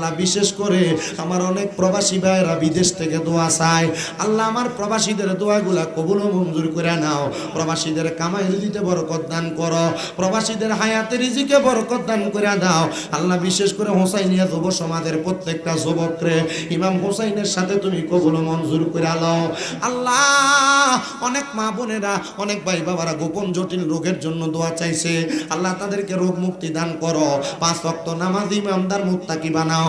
আল্লাহ, বিশেষ করে আমার অনেক প্রবাসী ভাইয়েরা বিদেশ থেকে দোয়া চায়। আল্লাহ, আমার প্রবাসীদের দোয়াগুলা কবুল মঞ্জুর করে নাও। প্রবাসীদের কামাই রিজিতে বরকত দান করো। প্রবাসীদের হায়াতে রিজিকে বরকত দান করে দাও। আল্লাহ, বিশেষ করে হোসাইনিয়া যুব সমাজের প্রত্যেকটা যুবকরে ইমাম হোসাইনের সাথে তুমি কবুল মঞ্জুর করে আলো আল্লাহ, অনেক মা বোনেরা, অনেক ভাই বাবারা গোপন জটিল রোগের জন্য দোয়া চাইছে। আল্লাহ, তাদেরকে রোগ মুক্তি দান করো। পাঁচ ওয়াক্ত নামাজ ইমামদার মুত্তাকি বানাও।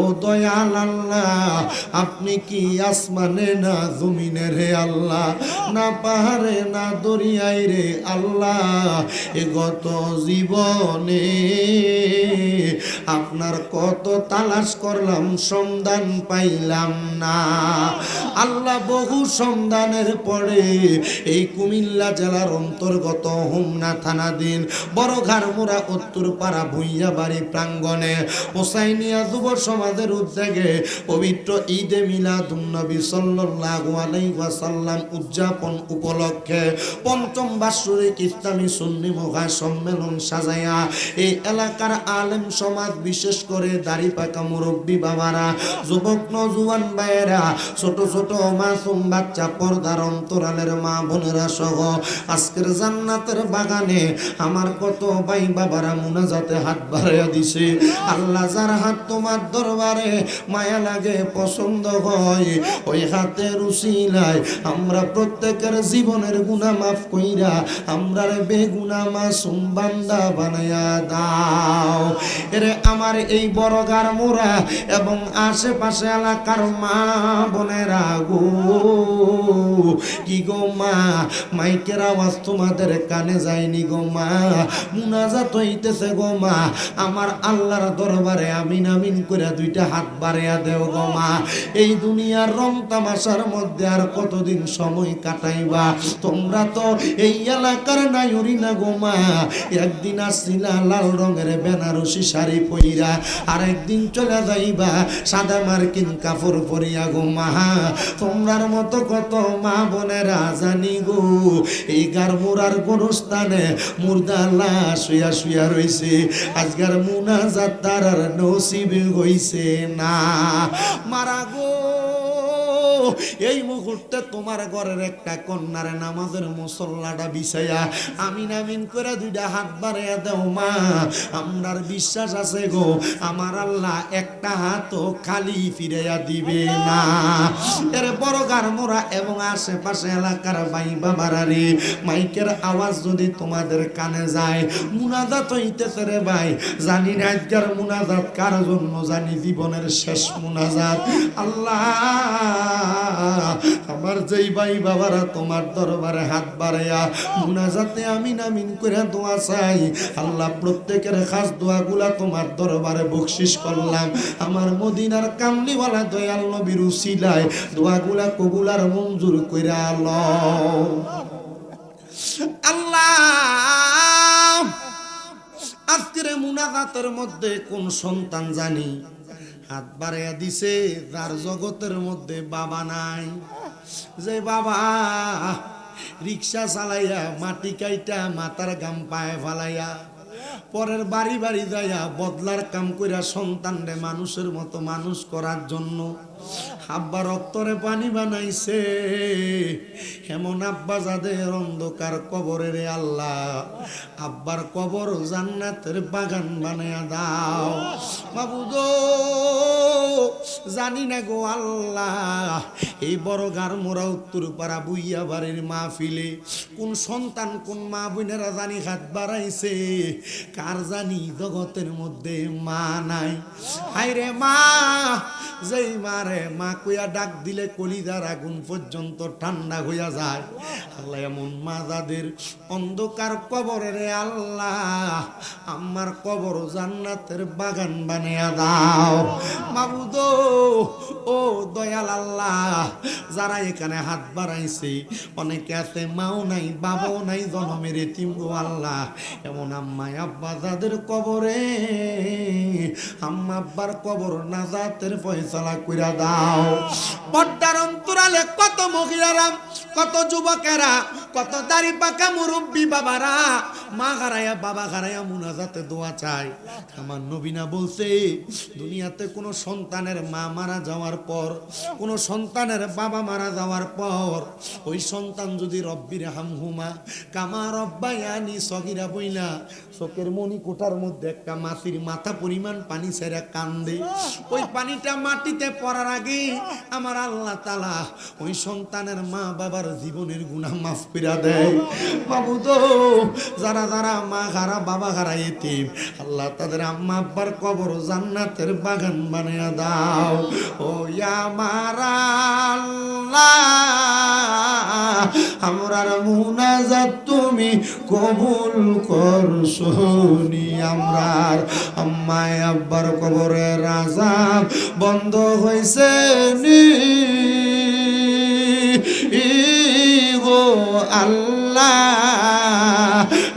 ও দয়াল আল্লাহ, আপনি কি আসমানে না জমিনে রে আল্লাহ? না পাহাড়ে, না দরিয়ায় রে আল্লাহ, এ গত জীবনে আপনার কত তালাশ করলাম, সন্ধান পাইলাম না। আল্লাহ বহু সন্ধানের পরে এই কুমিল্লা জেলার অন্তর্গত হোমনা থানাধীন বড় ঘাড়মোড়া উত্তর পাড়া ভুইয়া বাড়ি প্রাঙ্গণে হোসাইনিয়া যুব সমাজের উদ্যোগে পবিত্র ঈদে মিলাদুন্নবী সাল্লাল্লাহু আলাইহি ওয়াসাল্লাম উদযাপন উপলক্ষে পঞ্চম বাৎসরিক ইসলামী সুন্নি মহা সম্মেলন সাজায়া এই এলাকার আলেম সমাজ, বিশেষ করে দাড়ি পাকা মুরব্বী বাবারা, যুবক নজুয়ান ভাইয়েরা, ছোট ছোট মাসুম বাচ্চা, পর্দার অন্তরালের মা বোনেরা সহ আজকের জান্নাতের বাগানে আমার কত ভাই বাবারা মুনাজাতে হাত বাড়াইয়া দিছে। আল্লাহ যার হাত তোমার দরবারে মায়া লাগে, পছন্দ হয়। ওই হাতের উসিলায় আমরা প্রত্যেকের জীবনের গুণা মাফ কইরা আমরা বেগুনা মাসুম বান্দা বানায়া দাও। এরে আমার এই বড় গার মোরা এবং আশেপাশে এলাকার মা বোনেরা গো। কি গো মা, মাইকের আওয়াজ তোমাদের কানে যায়নি গো মা। মুনাজাত হইতেছে গো মা। আমার আল্লাহর দরবারে আমিন আমিন করে দুইটা হাত বাড়িয়া দেও গো মা। এই দুনিয়ার রং তামাশার মধ্যে আর কতদিন সময় কাটাইবা? তোমরা তো এই এলাকার নাইরি না গো মা। একদিন আসছিলা লাল রঙের বেনারসি শাড়ি পইরা আর একদিন চলে যাইবা সাদা মার্কিন কাপড় পরিয়া গো মা। তোমরার মতো কত মা বোনেরা জানি গো। এই গারমুরার গোরস্থানে মুর্দা লাশ শুয়া শুয়া রইছে। আজকার মুনাজাত তার আর নসিব হইছে। না। মারা গো এই মুহূর্তে তোমার ঘরের একটা কন্যার নামাজের মুসল্লাটা বিছাইয়া আমিন আমিন করে দুইটা হাত বাড়াইয়া দেও মা। আমরার বিশ্বাস আছে গো, আমার আল্লাহ একটা হাতও খালি ফিরাইয়া দিবে না। এর বড় গারমোরা এবং আশেপাশে এলাকার ভাই বাবারা রে, মাইকের আওয়াজ যদি তোমাদের কানে যায়, মুনাজাত হইতেছে রে ভাই। জানি না আজকের মুনাজাত কার জন্য, জানি জীবনের শেষ মুনাজাত। আল্লাহ আমার যেই ভাই বাবারা, তোমার দরবারে হাত বাড়াইয়া মুনাজাতে আমিন আমিন করে দোয়া চাই। আল্লাহ প্রত্যেকের খাস দোয়াগুলা তোমার দরবারে বকশিস করলাম। আমার মদিনার কামলিওয়ালা দয়াল নবীর উসিলায় দোয়াগুলা কবুলার মঞ্জুর করে আলো। আল্লাহ, আজকের মুনাজাতের মধ্যে কোন সন্তান জানি? হাত বাড়াইয়া দিছে তার জগতের মধ্যে বাবা নাই। যে বাবা, রিক্সা চালাইয়া মাটি কাইটা মাথার গাম পায়ে ফালাইয়া, পরের বাড়ি বাড়ি যাইয়া বদলার কাম কইরা সন্তানরে মানুষের মতো মানুষ করার জন্য আব্বা রক্তরে পানি বানাইছে। এমন আব্বা যাদের অন্ধকার কবরে রে আল্লাহ, আব্বার কবর জান্নাতের বাগান বানায়া দাও। মাবুদ, জানি না গো আল্লাহ, এই বড় গার মোরা উত্তর পাড়া বুইয়া বাড়ির মাহফিলে কোন সন্তান, কোন মা বোনেরা জানি হাত বাড়াইছে, কার জানি জগতের মধ্যে মা নাই। হাইরে মা, যেই মার মারে মা কইয়া ডাক দিলে কলিজার আগুন পর্যন্ত ঠান্ডা হইয়া যায়। আল্লাহ এমন মা যাদের অন্ধকার কবরে রে আল্লাহ, আমার কবর জান্নাতের বাগান বানিয়ে দাও। মাবুদ, ও দয়াল আল্লাহ, যারা এখানে হাত বাড়াইছে, অনেকে আছে মাও নাই, বাবাও নাই, জনমের এতিম আল্লাহ। এমন আম্মা আব্বা যাদের কবরে, আম্মা আব্বার কবর নাজাতের ফয়সালা কইরা দাও। পর্দার অন্তরালে কত মহিলারা, কত যুবকেরা, কত দাড়ি পাকা মুরব্বী বাবারা, মা হারায়া, বাবা হারায়া মুনাজাতে দোয়া চায়। আমার নবীনা বলছে, দুনিয়াতে কোনো সন্তানের মা মারা যাওয়ার পর, কোনো সন্তানের বাবা মারা যাওয়ার পর, ওই সন্তান যদি রব্বির হামহুমা, কামা রব্বায়ানি সগিরা বইলা, চোখের মনি কোটার মধ্যে একটা মাছির মাথা পরিমাণ পানি ছেড়ে কান্দে। ওই পানিটা মাটিতে পড়ার আগে আমার আল্লাহ তালা ওই সন্তানের মা বাবার জীবনের গুণা মাফ পিরা দেয়। বাবু তো, যারা যারা মা হারা বাবা হারা এতিম, আল্লাহ তাদের আম্মা আব্বার কবর জান্নাতের বাগান বানিয়ে দাও। ও আমার আল্লাহ আমরার মুনাজাত তুমি কবুল করছ নি আমরার। আম্মায় আব্বার কবরে রাজা বন্ধ হয়েছে নি। গো আল্লাহ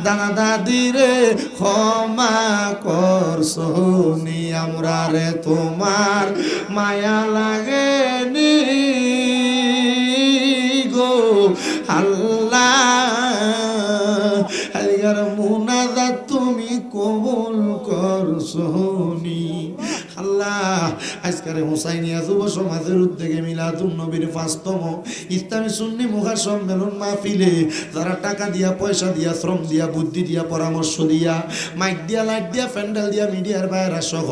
দানা দাদিরে ক্ষমা করছ নি আমরা রে তোমার মায়া লাগেনি মুনাদা তুমি কবুল কর নি। আল্লাহ আজকের হোসাইনিয়া যুব সমাজের উদ্যোগে নবীর পাঁচতম ইসলামী সুন্নি মুখা সম্মেলন মাহফিলে যারা টাকা দিয়া, পয়সা দিয়া, শ্রম দিয়া, বুদ্ধি দিয়া, পরামর্শ দিয়া, মাইক দিয়া, লাইট দিয়া, প্যান্ডেল দিয়া, মিডিয়ার বাইরা সহ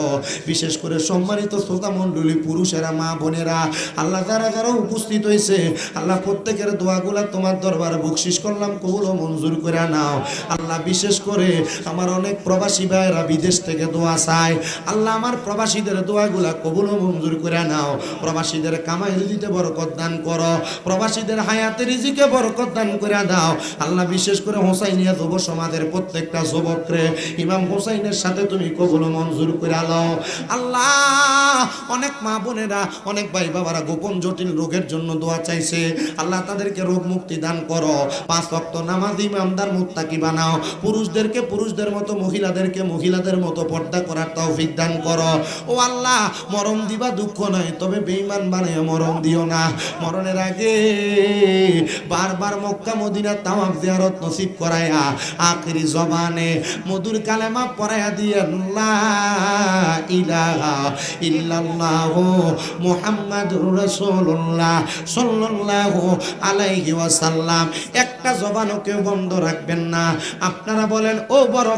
বিশেষ করে সম্মানিত শ্রোতা মণ্ডলী, পুরুষেরা, মা বোনেরা, আল্লাহ যারা যারা উপস্থিত হয়েছে, আল্লাহ প্রত্যেকের দোয়াগুলা তোমার দরবারে বকশিস করলাম, কবুল ও মঞ্জুর করে নাও। আল্লাহ বিশেষ করে আমার অনেক প্রবাসী ভাইয়েরা বিদেশ থেকে দোয়া চায়। আল্লাহ আমার প্রবাসীদের দোয়াগুলা কবুল মঞ্জুর করে নাও। প্রবাসীদের কামাই দিতে বরকত দান করো। প্রবাসীদের হায়াতে রিজিকে বরকত দান করে দাও। আল্লাহ বিশেষ করে হোসাইনিয়া যুব সমাজের প্রত্যেকটা যুবকরে ইমাম হোসাইনের সাথে তুমি কবুল মঞ্জুর করে আলো আল্লাহ, অনেক মা বোনেরা, অনেক ভাই বাবারা গোপন জটিল রোগের জন্য দোয়া চাইছে। আল্লাহ তাদেরকে রোগ মুক্তি দান করো। পাঁচ ভক্ত নামাজ ইমামদার মুত্তাকি বানাও। পুরুষদেরকে পুরুষদের মতো, মহিলাদেরকে মহিলাদের মতো পর্দা করার তৌফিক দান করো। ও আল্লাহ, মরণ দিবা দুঃখ নয় তবে বেঈমান বানায় মরণ দিও না। মরণের আগে বারবার মক্কা, মদিনা তাওয়াফ জিয়ারত নসিব করায়া আখেরি জবানে মধুর কালেমা পড়ায়া দিয়ে ইল্লাল্লাহ মুহাম্মাদুর রাসূলুল্লাহ সাল্লাল্লাহু আলাইহি ওয়াসাল্লাম। একটা জবানও কেউ বন্ধ রাখবেন না। আপনারা বলেন, ও বড়